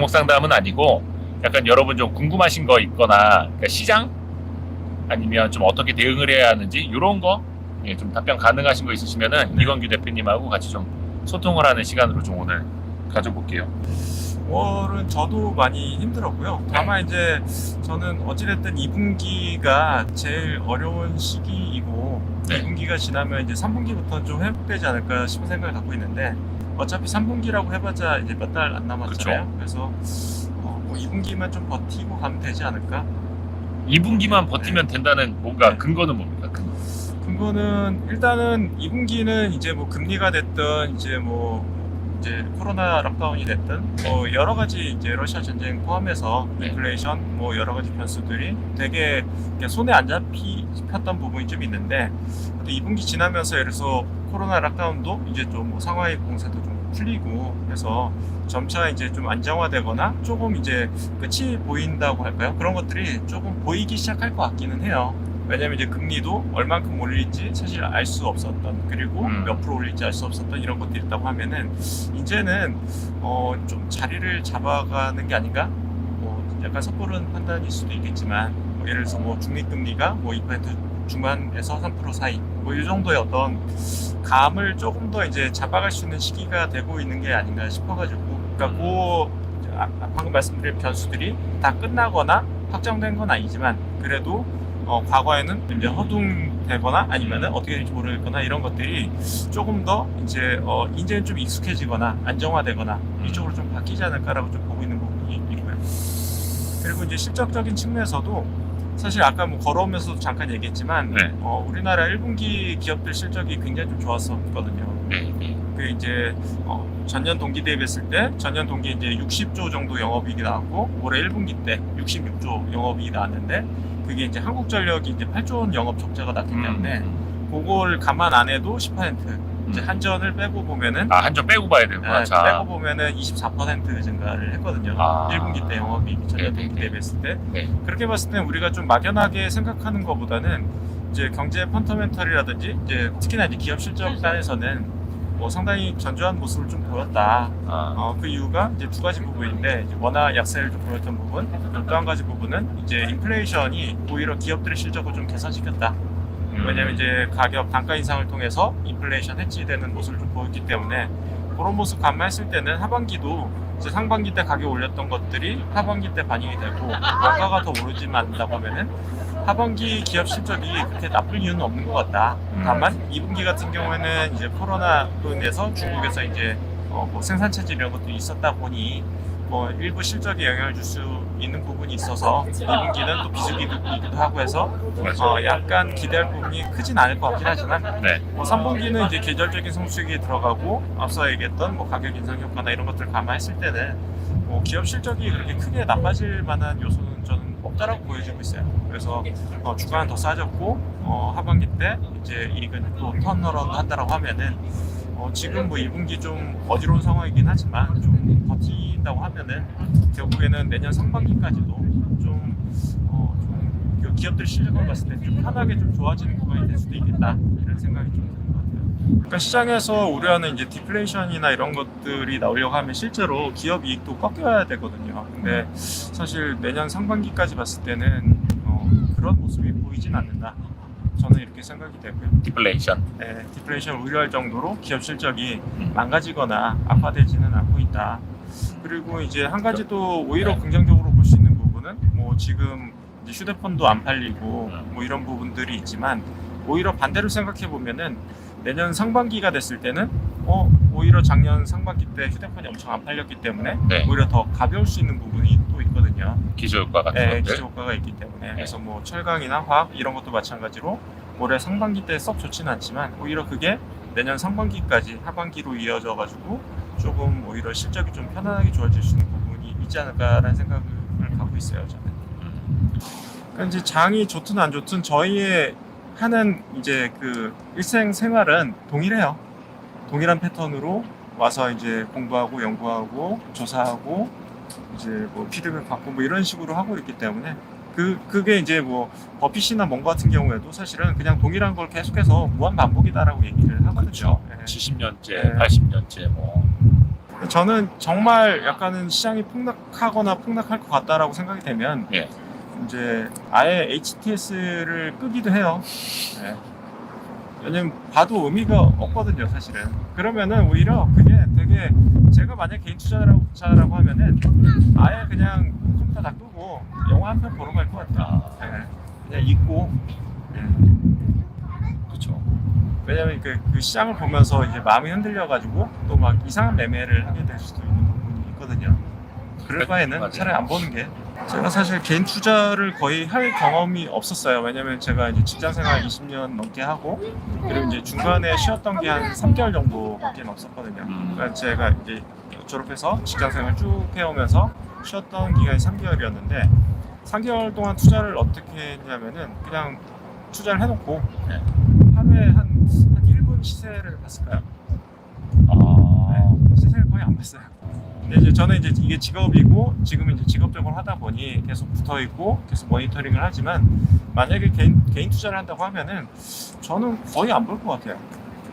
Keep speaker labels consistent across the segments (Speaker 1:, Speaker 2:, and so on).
Speaker 1: 종목 상담은 아니고 약간 여러분 좀 궁금하신 거 있거나 그러니까 시장 아니면 좀 어떻게 대응을 해야 하는지 이런 거 예, 좀 답변 가능하신 거 있으시면은
Speaker 2: 네.
Speaker 1: 이건규 대표님하고 같이 좀 소통을 하는 시간으로 좀 오늘 가져볼게요.
Speaker 2: 5월은 저도 많이 힘들었고요. 다만 이제 저는 어찌됐든 2분기가 제일 어려운 시기이고
Speaker 1: 네.
Speaker 2: 2분기가 지나면 이제 3분기부터는 좀 회복되지 않을까 싶은 생각을 갖고 있는데 어차피 3분기라고 해봤자 이제 몇 달 안 남았잖아요. 그래서 어, 뭐 2분기만 좀 버티고 가면 되지 않을까?
Speaker 1: 2분기만 버티면 된다는 뭔가
Speaker 2: 네.
Speaker 1: 근거는 뭡니까? 근거.
Speaker 2: 근거는 일단은 2분기는 이제 뭐 금리가 됐든 이제 뭐 이제 코로나 락다운이 됐든 뭐 여러 가지 이제 러시아 전쟁 포함해서
Speaker 1: 네.
Speaker 2: 인플레이션 뭐 여러 가지 변수들이 되게 그냥 손에 안 잡히셨던 부분이 좀 있는데 근데 2분기 지나면서 예를 들어서 코로나 락다운도 이제 좀 뭐 상하이 공세도 좀 풀리고 해서 점차 이제 좀 안정화되거나 조금 이제 끝이 보인다고 할까요? 그런 것들이 조금 보이기 시작할 것 같기는 해요. 왜냐면 이제 금리도 얼만큼 올릴지 사실 알 수 없었던 그리고
Speaker 1: 음.
Speaker 2: 몇 프로 올릴지 알 수 없었던 이런 것들이 있다고 하면은 이제는 어 좀 자리를 잡아가는 게 아닌가? 뭐 약간 섣부른 판단일 수도 있겠지만 뭐 예를 들어서 뭐 중립금리가 뭐2% 중반에서 3% 사이 뭐 이 정도의 어떤 감을 조금 더 이제 잡아갈 수 있는 시기가 되고 있는 게 아닌가 싶어가지고 그러니까 그 아, 방금 말씀드린 변수들이 다 끝나거나 확정된 건 아니지만 그래도 어, 과거에는 이제 허둥대거나 아니면은 어떻게 될지 모르겠거나 이런 것들이 조금 더 이제 어, 이제는 좀 익숙해지거나 안정화되거나
Speaker 1: 음.
Speaker 2: 이쪽으로 좀 바뀌지 않을까라고 좀 보고 있는 부분이 있고요. 그리고 이제 실적적인 측면에서도 사실 아까 뭐 걸어오면서도 잠깐 얘기했지만
Speaker 1: 네.
Speaker 2: 어, 우리나라 1분기 기업들 실적이 굉장히 좀 좋았었거든요.
Speaker 1: 네, 네.
Speaker 2: 그 이제 어, 전년 동기 대비했을 때 전년 동기 이제 60조 정도 영업이익이 나왔고 올해 1분기 때 66조 영업이익이 나왔는데 그게 이제 한국전력이 이제 8조 원 영업 적자가 났기 때문에
Speaker 1: 음.
Speaker 2: 그걸 감안 안 해도 10% 이제 한전을 빼고 보면은
Speaker 1: 아, 한점 빼고 봐야 되는구나.
Speaker 2: 네,
Speaker 1: 자.
Speaker 2: 빼고 보면은 24% 증가를 했거든요.
Speaker 1: 아.
Speaker 2: 1분기 때 영업이익이 전년
Speaker 1: 네, 네,
Speaker 2: 동기
Speaker 1: 네.
Speaker 2: 대비했을 때
Speaker 1: 네.
Speaker 2: 그렇게 봤을 때 우리가 좀 막연하게 생각하는 것보다는 이제 경제 펀더멘털이라든지 이제 특히나 이제 기업 실적 단에서는 뭐 상당히 견조한 모습을 좀 보였다.
Speaker 1: 아,
Speaker 2: 어, 그 이유가 이제 두 가지 부분인데 이제 워낙 약세를 좀 보였던 부분, 또 한 가지 부분은 이제 인플레이션이 오히려 기업들의 실적을 좀 개선시켰다.
Speaker 1: 음.
Speaker 2: 왜냐면 이제 가격 단가 인상을 통해서 인플레이션 해치되는 모습을 좀 보였기 때문에 그런 모습 감안했을 때는 하반기도 이제 상반기 때 가격 올렸던 것들이 하반기 때 반영이 되고 원가가 더 오르지만 않는다고 하면은 하반기 기업 실적이 그렇게 나쁠 이유는 없는 것 같다.
Speaker 1: 음.
Speaker 2: 다만 2분기 같은 경우에는 이제 코로나로 인해서 중국에서 이제 어, 뭐 생산 체질 이런 것도 있었다 보니 뭐 일부 실적에 영향을 줄 수 있는 부분이 있어서 2분기는 또 비수기이기도 하고 해서. 어, 약간 기대할 부분이 크진 않을 것 같긴 하지만
Speaker 1: 네.
Speaker 2: 뭐 3분기는 이제 계절적인 성수기 들어가고 앞서 얘기했던 뭐 가격 인상 효과나 이런 것들을 감안했을 때는 뭐 기업 실적이 그렇게 크게 나빠질 만한 요소는 저는 없다라고 보여지고 있어요. 그래서 어, 주가는 더 싸졌고 어, 하반기 때 이제 이익은 또 턴어라운드 한다라고 하면은 어, 지금 뭐 1분기 좀 어지러운 상황이긴 하지만 좀 버틴다고 하면은 결국에는 내년 상반기까지도 좀, 어, 좀그 기업들 실적을 봤을 때 좀 편하게 좀 좋아지는 구간이 될 수도 있겠다 이런 생각이 좀 드는 것 같아요. 그러니까 시장에서 우려하는 이제 디플레이션이나 이런 것들이 나오려고 하면 실제로 기업 이익도 꺾여야 되거든요. 근데 사실 내년 상반기까지 봤을 때는 어, 그런 모습이 보이진 않는다. 저는 이렇게 생각이 되고요.
Speaker 1: 디플레이션.
Speaker 2: 네, 디플레이션 우려할 정도로 기업 실적이
Speaker 1: 음.
Speaker 2: 망가지거나 악화되지는 않고 있다. 그리고 이제 한 가지 또 오히려 긍정적으로 볼 수 있는 부분은 뭐 지금 이제 휴대폰도 안 팔리고
Speaker 1: 음.
Speaker 2: 뭐 이런 부분들이 있지만 오히려 반대로 생각해 보면은 내년 상반기가 됐을 때는 어 오히려 작년 상반기 때 휴대폰이 엄청 안 팔렸기 때문에
Speaker 1: 네.
Speaker 2: 오히려 더 가벼울 수 있는 부분이 또 있거든요.
Speaker 1: 기저효과 같은
Speaker 2: 네,
Speaker 1: 것들.
Speaker 2: 기저 효과가 있기 때문에 그래서 뭐 철강이나 화학 이런 것도 마찬가지로 올해 상반기 때 썩 좋지는 않지만 오히려 그게 내년 상반기까지 하반기로 이어져 가지고 조금 오히려 실적이 좀 편안하게 좋아질 수 있는 부분이 있지 않을까라는 생각을 갖고 있어요 저는.
Speaker 1: 음.
Speaker 2: 그러니까 이제 장이 좋든 안 좋든 저희의 하는 이제 그 일생 생활은 동일해요. 동일한 패턴으로 와서 이제 공부하고 연구하고 조사하고 이제 뭐 피드백 받고 뭐 이런 식으로 하고 있기 때문에 그 그게 이제 뭐 버핏이나 뭔가 같은 경우에도 사실은 그냥 동일한 걸 계속해서 무한 반복이다라고 얘기를 하거든요. 예.
Speaker 1: 70년째,
Speaker 2: 네.
Speaker 1: 80년째 뭐
Speaker 2: 저는 정말 약간은 시장이 폭락하거나 폭락할 것 같다라고 생각이 되면
Speaker 1: 예.
Speaker 2: 이제 아예 HTS를 끄기도 해요. 예. 왜냐면 봐도 의미가 없거든요, 사실은. 그러면은 오히려 그게 되게 제가 만약 개인 투자라고, 투자라고 하면은 아예 그냥 컴퓨터 다 끄고 영화 한 편 보러 갈 것. 아, 예. 그냥 잊고. 예.
Speaker 1: 그렇죠.
Speaker 2: 왜냐면 그, 그 시장을 보면서 이제 마음이 흔들려가지고 또 막 이상한 매매를 하게 될 수도 있는 부분이 있거든요. 그럴
Speaker 1: 네,
Speaker 2: 바에는. 차라리 안 보는 게. 제가 사실 개인 투자를 거의 할 경험이 없었어요. 왜냐면 제가 이제 직장 생활 20년 넘게 하고 그리고 이제 중간에 쉬었던 게 한 3개월 정도밖에 없었거든요.
Speaker 1: 음.
Speaker 2: 그러니까 제가 이제 졸업해서 직장 생활 쭉 해오면서 쉬었던 기간이 3개월이었는데 3개월 동안 투자를 어떻게 했냐면은 그냥 투자를 해놓고
Speaker 1: 네.
Speaker 2: 하루에 한, 한 1분 시세를 봤을까요?
Speaker 1: 아,
Speaker 2: 시세를 거의 안 봤어요. 근데 이제 저는 이제 이게 직업이고 지금은 이제 직업적으로 하다 보니 계속 붙어 있고 계속 모니터링을 하지만 만약에 개인 개인 투자를 한다고 하면은 저는 거의 안 볼 것 같아요.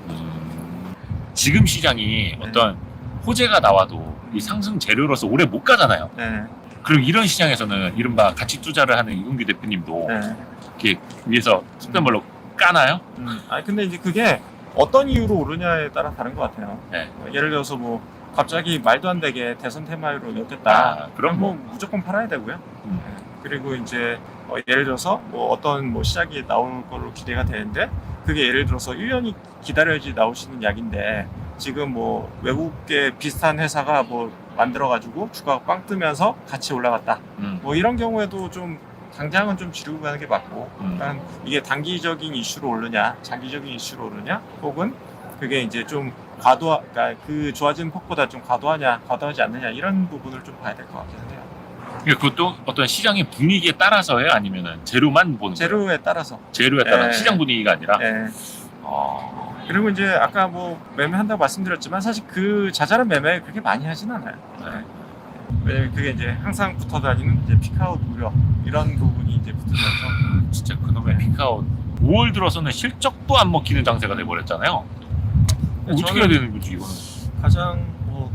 Speaker 1: 음. 지금 시장이 어떤 호재가 나와도 이 상승 재료로서 오래 못 가잖아요.
Speaker 2: 네,
Speaker 1: 그럼 이런 시장에서는 이른바 가치 투자를 하는 이근규 대표님도
Speaker 2: 네.
Speaker 1: 이렇게 위에서 속된 말로 까나요?
Speaker 2: 음, 아니 근데 이제 그게 어떤 이유로 오르냐에 따라 다른 것 같아요.
Speaker 1: 네.
Speaker 2: 예를 들어서 뭐 갑자기 말도 안 되게 대선 테마로 엮였다.
Speaker 1: 아, 그럼 뭐뭐
Speaker 2: 무조건 팔아야 되고요.
Speaker 1: 음.
Speaker 2: 네. 그리고 이제 어, 예를 들어서 뭐 어떤 뭐 시작이 나올 걸로 기대가 되는데 그게 예를 들어서 1년이 기다려야지 나올 수 있는 약인데 지금 뭐 외국계 비슷한 회사가 뭐 만들어가지고 주가가 빵 뜨면서 같이 올라갔다.
Speaker 1: 음,
Speaker 2: 뭐 이런 경우에도 좀 당장은 좀 지르고 가는 게 맞고
Speaker 1: 음.
Speaker 2: 그러니까 이게 단기적인 이슈로 오르냐 장기적인 이슈로 오르냐 혹은 그게 이제 좀 과도 그러니까 그 좋아지는 폭보다 좀 과도하냐 과도하지 않느냐 이런 부분을 좀 봐야 될 것 같기는 해요.
Speaker 1: 그러니까 그것도 어떤 시장의 분위기에 따라서요, 아니면은 재료만 보는 거예요?
Speaker 2: 재료에 따라서.
Speaker 1: 재료에 따라
Speaker 2: 예.
Speaker 1: 시장 분위기가 아니라.
Speaker 2: 예.
Speaker 1: 어,
Speaker 2: 그리고 이제 아까 뭐 매매한다고 말씀드렸지만 사실 그 자잘한 매매 그렇게 많이 하진 않아요.
Speaker 1: 네.
Speaker 2: 왜냐면 그게 이제 항상 붙어 다니는 이제 피크아웃 우려 이런 부분이 이제 붙으면서
Speaker 1: 진짜 그놈의 핑크아웃 5월 들어서는 실적도 안 먹히는 장세가 돼버렸잖아요. 어떻게
Speaker 2: 저는
Speaker 1: 해야 되는 거지 이거는?
Speaker 2: 가장 뭐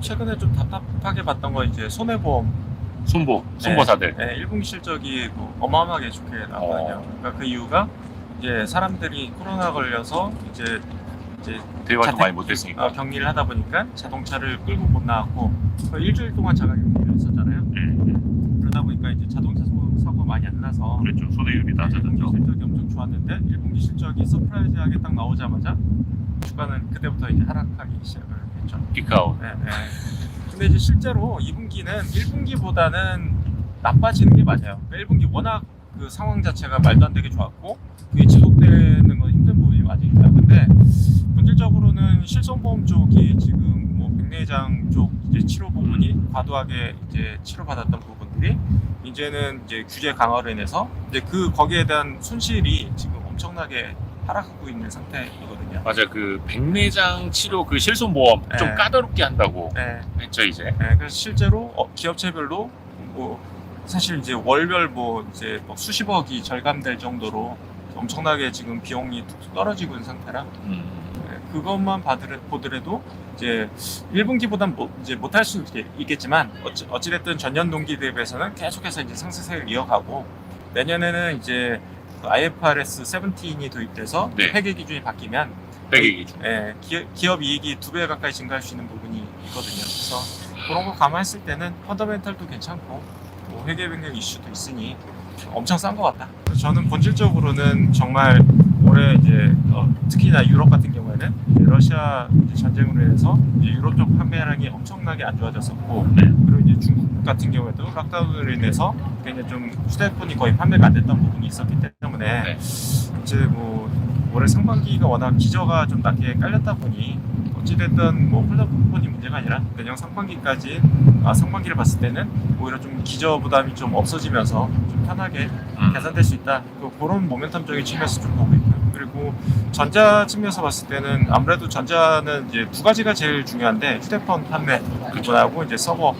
Speaker 2: 최근에 좀 답답하게 봤던 건 이제 손해보험
Speaker 1: 손보, 손보사들.
Speaker 2: 네, 1분기 실적이 뭐 어마어마하게 좋게 나왔거든요.
Speaker 1: 어.
Speaker 2: 그러니까 그 이유가 이제 사람들이 코로나 걸려서 이제 이제
Speaker 1: 대화도
Speaker 2: 자택-
Speaker 1: 많이 못했으니까.
Speaker 2: 어, 격리를 하다 보니까 자동차를 끌고 못 나왔고 거의 일주일 동안 자가 격리를 했었잖아요.
Speaker 1: 네,
Speaker 2: 그러다 보니까 이제 자동차 사고, 사고 많이 안 나서
Speaker 1: 그랬죠. 손해율이 낮아졌죠.
Speaker 2: 1분기 실적이 엄청 좋았는데 1분기 실적이 서프라이즈하게 딱 나오자마자 주가는 그때부터 이제 하락하기 시작을 했죠.
Speaker 1: 픽아웃.
Speaker 2: 네, 네. 근데 이제 실제로 2분기는 1분기보다는 나빠지는 게 맞아요. 그러니까 1분기 워낙 그 상황 자체가 말도 안 되게 좋았고 그게 지속되는 건 힘든 부분이 맞으니까. 근데 본질적으로는 실손보험 쪽이 지금 뭐 백내장 쪽 이제 치료 부분이 과도하게 이제 치료받았던 부분들이 이제는 이제 규제 강화로 인해서 이제 그 거기에 대한 손실이 지금 엄청나게 하락하고 있는 상태이거든요.
Speaker 1: 맞아 그 백내장 치료 그 실손 보험 좀
Speaker 2: 네.
Speaker 1: 까다롭게 한다고
Speaker 2: 네.
Speaker 1: 했죠 이제.
Speaker 2: 네, 그래서 실제로 어, 기업체별로 뭐 사실 이제 월별 뭐 이제 뭐 수십억이 절감될 정도로 엄청나게 지금 비용이 떨어지고 있는 상태라
Speaker 1: 음.
Speaker 2: 네, 그것만 보더라도 이제 1분기보단 뭐, 이제 못할 수 있겠지만 어찌, 어찌됐든 전년 동기 대비해서는 계속해서 이제 상승세를 이어가고 내년에는 이제 그 IFRS 17이 도입돼서
Speaker 1: 네.
Speaker 2: 회계 기준이 바뀌면
Speaker 1: 백이 기준.
Speaker 2: 예, 기업, 기업 이익이 두 배 가까이 증가할 수 있는 부분이 있거든요. 그래서 그런 거 감안했을 때는 펀더멘탈도 괜찮고 뭐 회계 변경 이슈도 있으니 엄청 싼 것 같다. 저는 본질적으로는 정말 올해 이제 어, 특히나 유럽 같은 경우에는 러시아 전쟁으로 인해서 유럽 쪽 판매량이 엄청나게 안 좋아졌었고
Speaker 1: 네.
Speaker 2: 이제 중국 같은 경우에도 락다운으로 인해서 굉장히 좀 휴대폰이 거의 판매가 안 됐던 부분이 있었기 때문에
Speaker 1: 네.
Speaker 2: 이제 뭐 올해 상반기가 워낙 기저가 좀 낮게 깔렸다 보니 어찌됐든 뭐 폴더폰이 문제가 아니라 내년 상반기까지 아 상반기를 봤을 때는 오히려 좀 기저 부담이 좀 없어지면서 좀 편하게
Speaker 1: 음.
Speaker 2: 개선될 수 있다. 그 그런 모멘텀적인 측면에서 좀 보고 있고요. 그리고 전자 측면에서 봤을 때는 아무래도 전자는 이제 두 가지가 제일 중요한데 휴대폰 판매 부분하고 이제 서버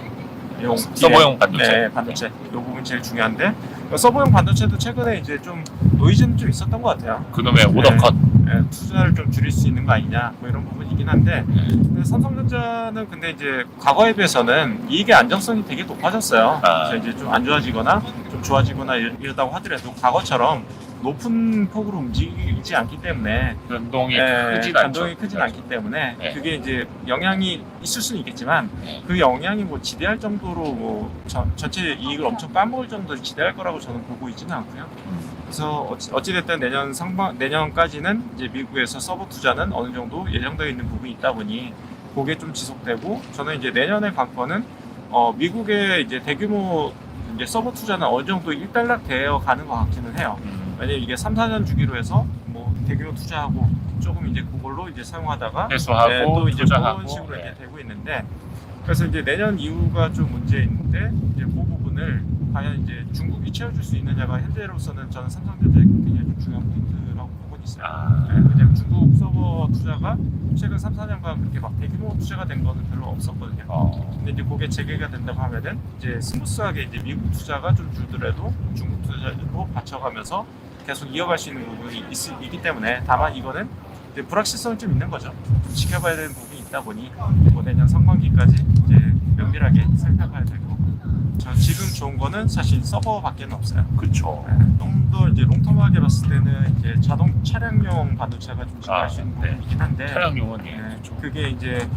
Speaker 2: 용
Speaker 1: 서버용 반도체.
Speaker 2: 네, 반도체. 이 부분 제일 중요한데 서버용 반도체도 최근에 이제 좀 노이즈는 좀 있었던 것 같아요.
Speaker 1: 그놈의
Speaker 2: 네.
Speaker 1: 오더컷.
Speaker 2: 예, 투자를 좀 줄일 수 있는 거 아니냐 뭐 이런 부분이긴 한데
Speaker 1: 네.
Speaker 2: 근데 삼성전자는 근데 이제 과거에 비해서는 이익의 안정성이 되게 높아졌어요.
Speaker 1: 아.
Speaker 2: 그래서 이제 좀 안 좋아지거나 좀 좋아지거나 이러- 이러다고 하더라도 과거처럼 높은 폭으로 움직이지 않기 때문에
Speaker 1: 변동이
Speaker 2: 예,
Speaker 1: 크진
Speaker 2: 변동이
Speaker 1: 않죠.
Speaker 2: 크진 않기 때문에
Speaker 1: 네.
Speaker 2: 그게 이제 영향이 있을 수는 있겠지만
Speaker 1: 네.
Speaker 2: 그 영향이 뭐 지대할 정도로 뭐 전, 전체 이익을 엄청 빠먹을 정도로 지대할 거라고 저는 보고 있지는 않고요. 그래서 어찌, 어찌됐든 내년 상반 내년까지는 이제 미국에서 서버 투자는 어느 정도 예정되어 있는 부분이 있다 보니 그게 좀 지속되고 저는 이제 내년의 관건은 어, 미국의 이제 대규모 이제 서버 투자는 어느 정도 일단락 되어 가는 것 같기는 해요.
Speaker 1: 음,
Speaker 2: 왜냐면 이게 3, 4년 주기로 해서 뭐 대규모 투자하고 조금 이제 그걸로 이제 사용하다가
Speaker 1: 회수하고
Speaker 2: 네, 또 이제
Speaker 1: 투자하고
Speaker 2: 그런 식으로
Speaker 1: 네.
Speaker 2: 이렇게 되고 있는데 그래서 이제 내년 이후가 좀 문제 있는데 이제 그 부분을 과연 이제 중국이 채워줄 수 있느냐가 현재로서는 저는 삼성전자의 굉장히 좀 중요한 포인트라고 보고 있어요.
Speaker 1: 아,
Speaker 2: 네, 왜냐면 중국 서버 투자가 최근 3, 4년간 그렇게 막 대규모 투자가 된 거는 별로 없었거든요.
Speaker 1: 어,
Speaker 2: 근데 이제 그게 재개가 된다고 하면은 이제 스무스하게 이제 미국 투자가 좀 줄더라도 중국 투자로 받쳐가면서 계속 이어갈 수 있는 부분이 있, 있기 때문에 다만 이거는 이제 불확실성이 좀 있는 거죠. 좀 지켜봐야 되는 부분이 있다 보니 뭐 내년 상반기까지 이제 면밀하게 살펴봐야 될 거고. 저 지금 좋은 거는 사실 서버밖에는 없어요.
Speaker 1: 그쵸.
Speaker 2: 좀더 이제 롱텀하게 봤을 때는 이제 자동 차량용 반도체가 좀 지나갈
Speaker 1: 아,
Speaker 2: 수 있는
Speaker 1: 네.
Speaker 2: 부분이긴 한데
Speaker 1: 차량용은 예,
Speaker 2: 네,
Speaker 1: 그쵸.
Speaker 2: 그게 이제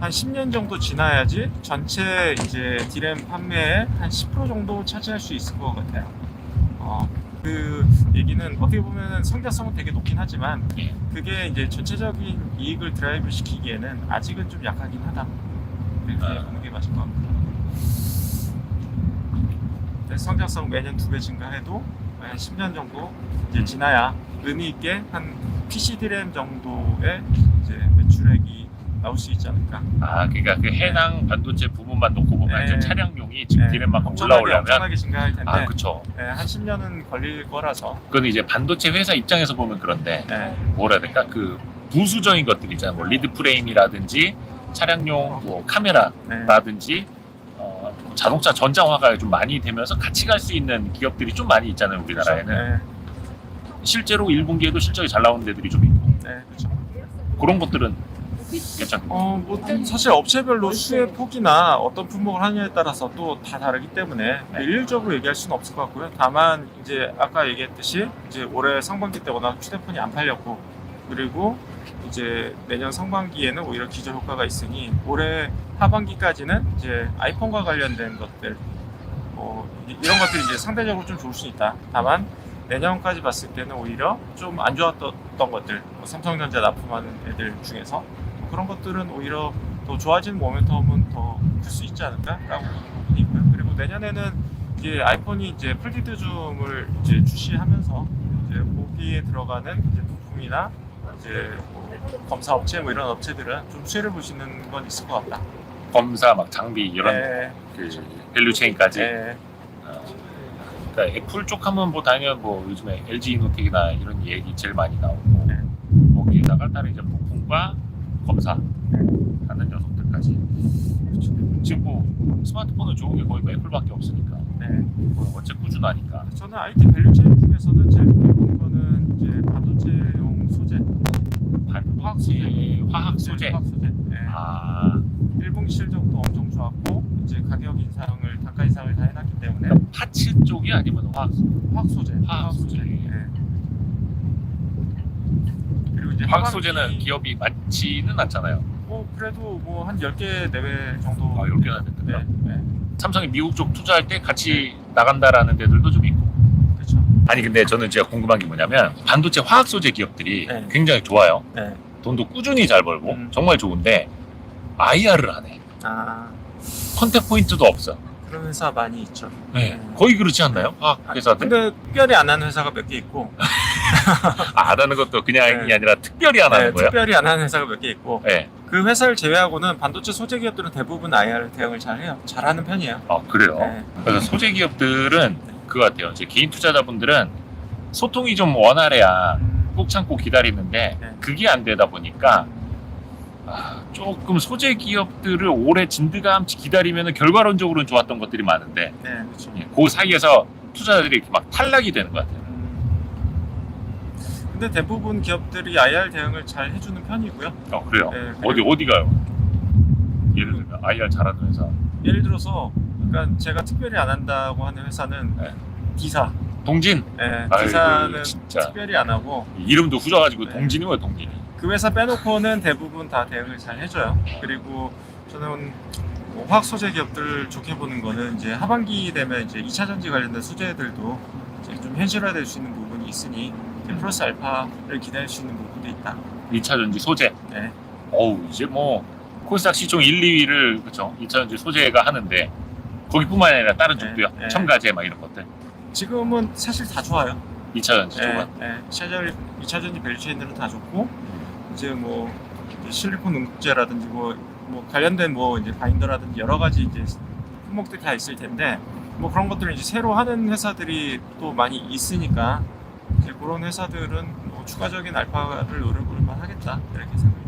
Speaker 2: 한 10년 정도 지나야지 전체 이제 디램 판매의 한 10% 정도 차지할 수 있을 것 같아요. 어, 그 얘기는 어떻게 보면 성장성은 되게 높긴 하지만
Speaker 1: 예.
Speaker 2: 그게 이제 전체적인 이익을 드라이브 시키기에는 아직은 좀 약하긴 하다. 이렇게
Speaker 1: 아.
Speaker 2: 보는 게 맞을 것 같고. 네, 성장성 매년 두 배 증가해도 한 10년 정도 이제 지나야 의미 있게 한 PC 디램 정도의 나올 수 있지 않을까.
Speaker 1: 아, 그러니까 그 해당 반도체 부분만 놓고 보면
Speaker 2: 네.
Speaker 1: 좀 차량용이 지금
Speaker 2: 네,
Speaker 1: 디램만큼
Speaker 2: 엄청나게,
Speaker 1: 올라오려면
Speaker 2: 엄청나게 증가할 텐데
Speaker 1: 아, 그쵸.
Speaker 2: 네, 한 10년은 걸릴 거라서
Speaker 1: 그건 이제 반도체 회사 입장에서 보면 그런데
Speaker 2: 네,
Speaker 1: 뭐라 해야 될까? 그 부수적인 것들 있잖아요. 뭐 리드 프레임이라든지 차량용 뭐 카메라라든지
Speaker 2: 네,
Speaker 1: 어, 자동차 전장화가 좀 많이 되면서 같이 갈 수 있는 기업들이 좀 많이 있잖아요. 우리나라에는
Speaker 2: 네,
Speaker 1: 실제로 1분기에도 실적이 잘 나오는 데들이 좀 있고
Speaker 2: 네, 그렇죠.
Speaker 1: 그런 것들은 괜찮고
Speaker 2: 어, 뭐 사실 업체별로 수혜 폭이나 어떤 품목을 하느냐에 따라서 또 다 다르기 때문에
Speaker 1: 네.
Speaker 2: 일률적으로 얘기할 수는 없을 것 같고요. 다만 이제 아까 얘기했듯이 이제 올해 상반기 때 워낙 휴대폰이 안 팔렸고 그리고 이제 내년 상반기에는 오히려 기저 효과가 있으니 올해 하반기까지는 이제 아이폰과 관련된 것들 뭐 이- 이런 것들이 이제 상대적으로 좀 좋을 수 있다. 다만 내년까지 봤을 때는 오히려 좀 안 좋았던 것들 뭐 삼성전자 납품하는 애들 중에서 뭐 그런 것들은 오히려 더 좋아지는 모멘텀은 더 클 수 있지 않을까라고 보는 부분이 있고요. 그리고 내년에는 이제 아이폰이 이제 풀디드 줌을 이제 출시하면서 이제 거기에 들어가는 이제 부품이나 이제 뭐 검사 업체 뭐 이런 업체들은 좀 수혜를 보시는 건 있을 것 같다.
Speaker 1: 검사 막 장비 이런
Speaker 2: 네,
Speaker 1: 그 밸류 체인까지
Speaker 2: 네,
Speaker 1: 어, 그러니까 애플 쪽 하면 뭐 당연 뭐 요즘에 LG 이노텍이나 이런 얘기 제일 많이 나오고
Speaker 2: 네.
Speaker 1: 거기에다가 다른 이제 부품과 검사 하는 녀석들까지 그렇죠. 지금 뭐 스마트폰은 좋은 게 거의 뭐 애플밖에 없으니까
Speaker 2: 네.
Speaker 1: 뭐 어째 꾸준하니까
Speaker 2: 저는 IT 밸류 체인 중에서는 제일 좋게 보는 거는 이제 반도체용 소재,
Speaker 1: 반도체 화학 소재
Speaker 2: 화학 소재. 네.
Speaker 1: 아
Speaker 2: 1분기 실적도 엄청 좋았고 이제 가격 인상을 단가 인상을 다 해놨기 때문에
Speaker 1: 그러니까 파츠 쪽이 아니면 화학
Speaker 2: 화학 소재,
Speaker 1: 화학 소재.
Speaker 2: 네. 그리고 이제
Speaker 1: 화학 소재는 기업이 많지는 않잖아요.
Speaker 2: 뭐 그래도 뭐 한 10개 내외 정도
Speaker 1: 아 10개나 됐던가.
Speaker 2: 네, 네.
Speaker 1: 삼성이 미국 쪽 투자할 때 같이 나간다라는 데들도 좀 있고.
Speaker 2: 그렇죠.
Speaker 1: 아니 근데 저는 제가 궁금한 게 뭐냐면 반도체 화학 소재 기업들이
Speaker 2: 네.
Speaker 1: 굉장히 좋아요.
Speaker 2: 네.
Speaker 1: 돈도 꾸준히 잘 벌고
Speaker 2: 음.
Speaker 1: 정말 좋은데 IR을 안 해.
Speaker 2: 아
Speaker 1: 컨택 포인트도 없어.
Speaker 2: 그런 회사 많이 있죠.
Speaker 1: 네.
Speaker 2: 음.
Speaker 1: 거의 그렇지 않나요? 화학 회사들?
Speaker 2: 근데 특별히 안 하는 회사가 몇 개 있고
Speaker 1: 아, 안 하는 것도 그냥이
Speaker 2: 네.
Speaker 1: 아니라 특별히 안 하는
Speaker 2: 네,
Speaker 1: 거예요?
Speaker 2: 특별히 안 하는 회사가 몇 개 있고
Speaker 1: 네.
Speaker 2: 그 회사를 제외하고는 반도체 소재 기업들은 대부분 IR 대응을 잘 해요. 잘하는 편이에요.
Speaker 1: 아 그래요?
Speaker 2: 네.
Speaker 1: 그래서 소재 기업들은 그거 같아요. 제 개인 투자자분들은 소통이 좀 원활해야 꾹 참고 기다리는데
Speaker 2: 네.
Speaker 1: 그게 안 되다 보니까 아, 조금 소재 기업들을 오래 진드감치 기다리면 결과론적으로는 좋았던 것들이 많은데
Speaker 2: 네, 그렇죠.
Speaker 1: 예, 그 사이에서 투자자들이 이렇게 막 탈락이 되는 것 같아요.
Speaker 2: 음. 근데 대부분 기업들이 IR 대응을 잘 해주는 편이고요.
Speaker 1: 어 그래요.
Speaker 2: 네,
Speaker 1: 어디 어디가요? 예를 들면 IR 잘하는 회사.
Speaker 2: 예를 들어서 그러니까 제가 특별히 안 한다고 하는 회사는
Speaker 1: 네.
Speaker 2: D사.
Speaker 1: 동진.
Speaker 2: 예,
Speaker 1: 아이고,
Speaker 2: D사는
Speaker 1: 진짜.
Speaker 2: 특별히 안 하고
Speaker 1: 이름도 후져가지고
Speaker 2: 네.
Speaker 1: 동진이 뭐야 동진이.
Speaker 2: 그 회사 빼놓고는 대부분 다 대응을 잘 해줘요. 그리고 저는 뭐 화학 소재 기업들 좋게 보는 거는 이제 하반기 되면 이제 2차 전지 관련된 소재들도 이제 좀 현실화될 수 있는 부분이 있으니 이제 플러스 알파를 기대할 수 있는 부분도 있다.
Speaker 1: 2차 전지 소재.
Speaker 2: 네.
Speaker 1: 어우 이제 뭐 코스닥 시총 1, 2위를 그쵸 2차 전지 소재가 하는데 거기뿐만 아니라 다른
Speaker 2: 네,
Speaker 1: 쪽도요.
Speaker 2: 네.
Speaker 1: 첨가제 막 이런 것들.
Speaker 2: 지금은 사실 다 좋아요.
Speaker 1: 2차 전지
Speaker 2: 예,
Speaker 1: 쪽은.
Speaker 2: 예. 2차 전 2차 전지 밸류체인들은 다 좋고 이제 뭐 실리콘 응급제라든지 뭐, 뭐 관련된 뭐 이제 바인더라든지 여러 가지 이제 품목들이 다 있을 텐데 뭐 그런 것들을 이제 새로 하는 회사들이 또 많이 있으니까 이제 그런 회사들은 뭐 추가적인 알파를 노려볼 만하겠다 이렇게 생각.